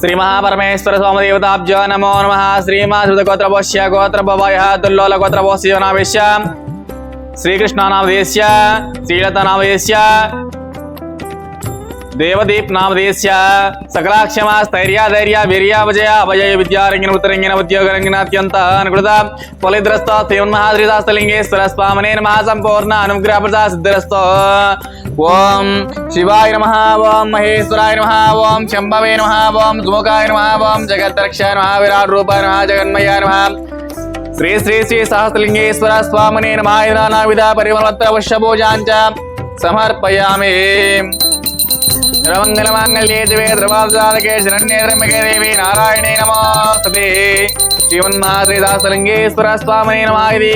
శ్రీ మహాపరమేశ్వర స్వామి దేవతాభ్యో నమో నమ. శ్రీమాధృత గోత్రపోష్య గోత్రభవాయ దుల్లోల గోత్రపోష్య నామేశ్య శ్రీకృష్ణ నామదేశ్య శ్రీలత నామదేశ్య దేవదీప్ నామదేశ్య సకలాక్షమ స్థైర్య ధైర్య వీర్య విజయ అభయ విద్యారంగిన ఉత్తరంగిన ఉద్యోగరంగిన అత్యంత అనుకృత ఫలిద్రస్త శ్రీమన్మహాద్రిదాస్తలింగేశ్వర స్వామనే నమ సంపూర్ణ అనుగ్రహ ప్రదా సిద్ధిరస్తో ఓం శివాయ నమ ఓం మహేశ్వరాయ నమ ఓం శంభవే నమ ఓం సుముఖాయ నమ ఓం జగద్రక్షాయ నమ విరాట్ రూపాయ నమ జగన్మయాయ నమ శ్రీ శ్రీ శ్రీ సహస్రలింగేశ్వర స్వామినే నమాయ నావిధ పరిమళత్ర పుష్పభూజాంచ సమర్పయామి సర్వమంగళమాంగళ్యే దివే ధ్రువాదాలకే శరణ్యే త్రయంబకే దేవి నారాయణే నమోస్తుతే శ్రీమన్మాశ్రీదాసలింగేశ్వర స్వామినే నమాయిది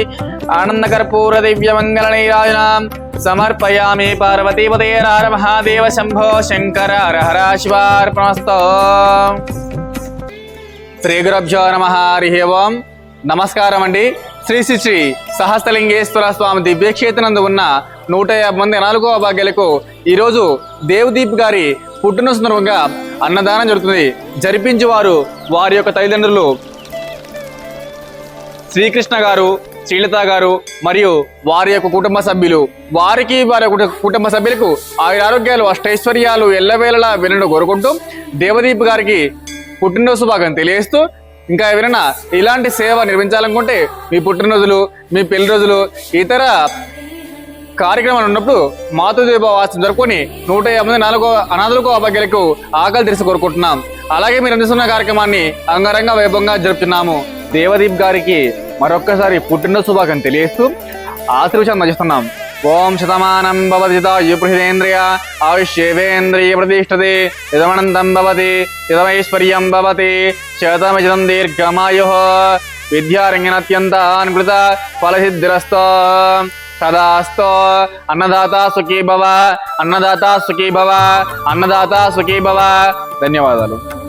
ఆనందకర్పూర దివ్య మంగళ నీరాజనాం సమర్పయామి పార్వతీపదే హర మహాదేవ శంభో శంకర హర హర శివార్పణస్తో శ్రీ గురభ్యో నమ. హరి ఓం. నమస్కారం అండి. శ్రీ శ్రీ శ్రీ సహస్రలింగేశ్వర స్వామి దివ్యక్షేత్రనందు ఉన్న నూట యాభై మంది నాలుగవ భాగ్యాలకు ఈరోజు దేవదీప్ గారి పుట్టిన సందర్భంగా అన్నదానం జరుగుతుంది. జరిపించి వారు వారి యొక్క తల్లిదండ్రులు శ్రీకృష్ణ గారు శ్రీలత గారు మరియు వారి యొక్క కుటుంబ సభ్యులు. వారికి వారి కుటుంబ సభ్యులకు ఆయుర ఆరోగ్యాలు అష్టైశ్వర్యాలు ఎల్లవేళలా వినడం కోరుకుంటూ దేవదీప్ గారికి పుట్టినరోజు భాగం తెలియజేస్తూ ఇంకా ఎవరైనా ఇలాంటి సేవ నిర్మించాలనుకుంటే మీ పుట్టినరోజులు మీ పెళ్ళి రోజులు ఇతర కార్యక్రమాలు ఉన్నప్పుడు మాతృదీప వాసం జరుపుకొని నూట యాభై మంది నాలుగో అనాథులకు అభాగ్యులకు ఆకలి తెరిచి కోరుకుంటున్నాం. అలాగే మీరు అందిస్తున్న కార్యక్రమాన్ని అంగరంగ వైభవంగా జరుపుతున్నాము. దేవదీప్ గారికి మరొక్కసారి పుట్టినరోజు శుభాకాంక్షలు తెలియజేస్తూ ఆశీర్వచనం అందిస్తున్నాం ఓం శతమానం భవతి యుపృషేంద్రియ ఆయుష్యేవేంద్రియ ప్రతిష్టతి యదమనంతం భవతి యదమైశ్వర్యం భవతి శతమిజం దీర్ఘమాయు విద్యారంగనత్యంత అనుకృత ఫలసిద్ధిరస్తో తదాస్తో అన్నదాత సుఖీ భవ అన్నదాత సుఖీ భవ అన్నదాత సుఖీ భవ. ధన్యవాదాలు.